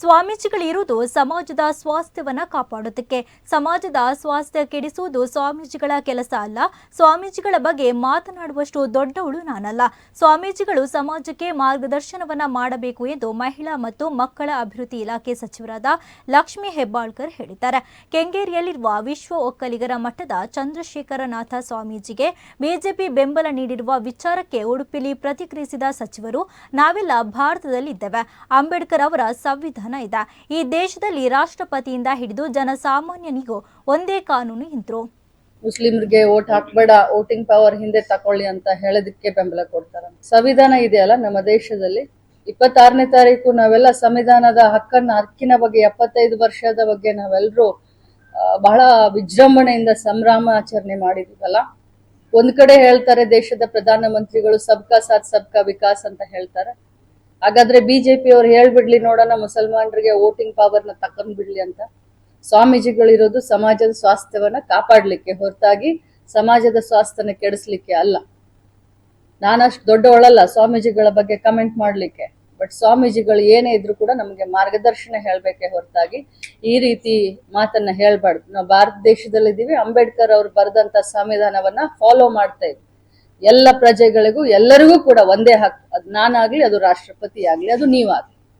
ಸ್ವಾಮೀಜಿಗಳಿರುವುದು ಸಮಾಜದ ಸ್ವಾಸ್ಥ್ಯವನ್ನು ಕಾಪಾಡೋದಕ್ಕೆ. ಸಮಾಜದ ಸ್ವಾಸ್ಥ್ಯ ಕೆಡಿಸುವುದು ಸ್ವಾಮೀಜಿಗಳ ಕೆಲಸ ಅಲ್ಲ. ಸ್ವಾಮೀಜಿಗಳ ಬಗ್ಗೆ ಮಾತನಾಡುವಷ್ಟು ದೊಡ್ಡವಳು ನಾನಲ್ಲ. ಸ್ವಾಮೀಜಿಗಳು ಸಮಾಜಕ್ಕೆ ಮಾರ್ಗದರ್ಶನವನ್ನ ಮಾಡಬೇಕು ಎಂದು ಮಹಿಳಾ ಮತ್ತು ಮಕ್ಕಳ ಅಭಿವೃದ್ಧಿ ಇಲಾಖೆ ಸಚಿವರಾದ ಲಕ್ಷ್ಮೀ ಹೆಬ್ಬಾಳ್ಕರ್ ಹೇಳಿದ್ದಾರೆ. ಕೆಂಗೇರಿಯಲ್ಲಿರುವ ವಿಶ್ವ ಒಕ್ಕಲಿಗರ ಮಠದ ಚಂದ್ರಶೇಖರನಾಥ ಸ್ವಾಮೀಜಿಗೆ ಬಿಜೆಪಿ ಬೆಂಬಲ ನೀಡಿರುವ ವಿಚಾರಕ್ಕೆ ಉಡುಪಿಲಿ ಪ್ರತಿಕ್ರಿಯಿಸಿದ ಸಚಿವರು, ನಾವೆಲ್ಲ ಭಾರತದಲ್ಲಿದ್ದೇವೆ. ಅಂಬೇಡ್ಕರ್ ಅವರ ಸಂವಿಧಾನ ಇದೆ. ಈ ದೇಶದಲ್ಲಿ ರಾಷ್ಟ್ರಪತಿಯಿಂದ ಹಿಡಿದು ಜನಸಾಮಾನ್ಯನಿಗೂ ಒಂದೇ ಕಾನೂನು ಇದ್ರು ಮುಸ್ಲಿಮ್ರಿಗೆ ಓಟ್ ಹಾಕ್ಬೇಡ, ವೋಟಿಂಗ್ ಪವರ್ ಹಿಂದೆ ತಕೊಳ್ಳಿ ಅಂತ ಹೇಳೋದಕ್ಕೆ ಬೆಂಬಲ ಕೊಡ್ತಾರೆ. ಸಂವಿಧಾನ ಇದೆಯಲ್ಲ ನಮ್ಮ ದೇಶದಲ್ಲಿ. ಇಪ್ಪತ್ತಾರನೇ ತಾರೀಕು ನಾವೆಲ್ಲ ಸಂವಿಧಾನದ ಹಕ್ಕನ್ನ, ಹಕ್ಕಿನ ಬಗ್ಗೆ, ಎಪ್ಪತ್ತೈದು ವರ್ಷದ ಬಗ್ಗೆ ನಾವೆಲ್ಲರೂ ಬಹಳ ವಿಜೃಂಭಣೆಯಿಂದ ಸಂಭ್ರಮಾಚರಣೆ ಮಾಡಿದೀವಲ್ಲ. ಒಂದ್ ಕಡೆ ಹೇಳ್ತಾರೆ ದೇಶದ ಪ್ರಧಾನಮಂತ್ರಿಗಳು, ಸಬ್ಕಾ ಸಾಥ್, ಸಬ್ಕಾ ವಿಕಾಸ್ ಅಂತ ಹೇಳ್ತಾರೆ. ಹಾಗಾದ್ರೆ ಬಿಜೆಪಿ ಅವ್ರು ಹೇಳ್ಬಿಡ್ಲಿ ನೋಡೋಣ ಮುಸಲ್ಮಾನರಿಗೆ ವೋಟಿಂಗ್ ಪವರ್ನ ತಕೊಂಡ್ ಬಿಡ್ಲಿ ಅಂತ. ಸ್ವಾಮೀಜಿಗಳಿರೋದು ಸಮಾಜದ ಸ್ವಾಸ್ಥ್ಯವನ್ನ ಕಾಪಾಡ್ಲಿಕ್ಕೆ ಹೊರತಾಗಿ ಸಮಾಜದ ಸ್ವಾಸ್ಥ್ಯನ ಕೆಡಿಸ್ಲಿಕ್ಕೆ ಅಲ್ಲ. ನಾನಷ್ಟು ದೊಡ್ಡವಳಲ್ಲ, ಸ್ವಾಮೀಜಿಗಳ ಬಗ್ಗೆ ಕಮೆಂಟ್ ಮಾಡ್ಲಿಕ್ಕೆ. ಬಟ್ ಸ್ವಾಮೀಜಿಗಳು ಏನೇ ಇದ್ರು ಕೂಡ ನಮಗೆ ಮಾರ್ಗದರ್ಶನ ಹೇಳಬೇಕೆ ಹೊರತಾಗಿ ಈ ರೀತಿ ಮಾತನ್ನ ಹೇಳ್ಬಾರ್ದು. ನಾವು ಭಾರತ ದೇಶದಲ್ಲಿದ್ದೀವಿ, ಅಂಬೇಡ್ಕರ್ ಅವ್ರು ಬರೆದಂತ ಸಂವಿಧಾನವನ್ನ ಫಾಲೋ ಮಾಡ್ತಾ ಇದ್ವಿ. ಎಲ್ಲ ಪ್ರಜೆಗಳಿಗೂ ಎಲ್ಲರಿಗೂ ಕೂಡ ಒಂದೇ ಹಕ್ಕು ಅದು ನಾನಾಗ್ಲಿ ಅದು ರಾಷ್ಟ್ರಪತಿ ಆಗ್ಲಿ ಅದು ನೀವಾಗ್ಲಿ.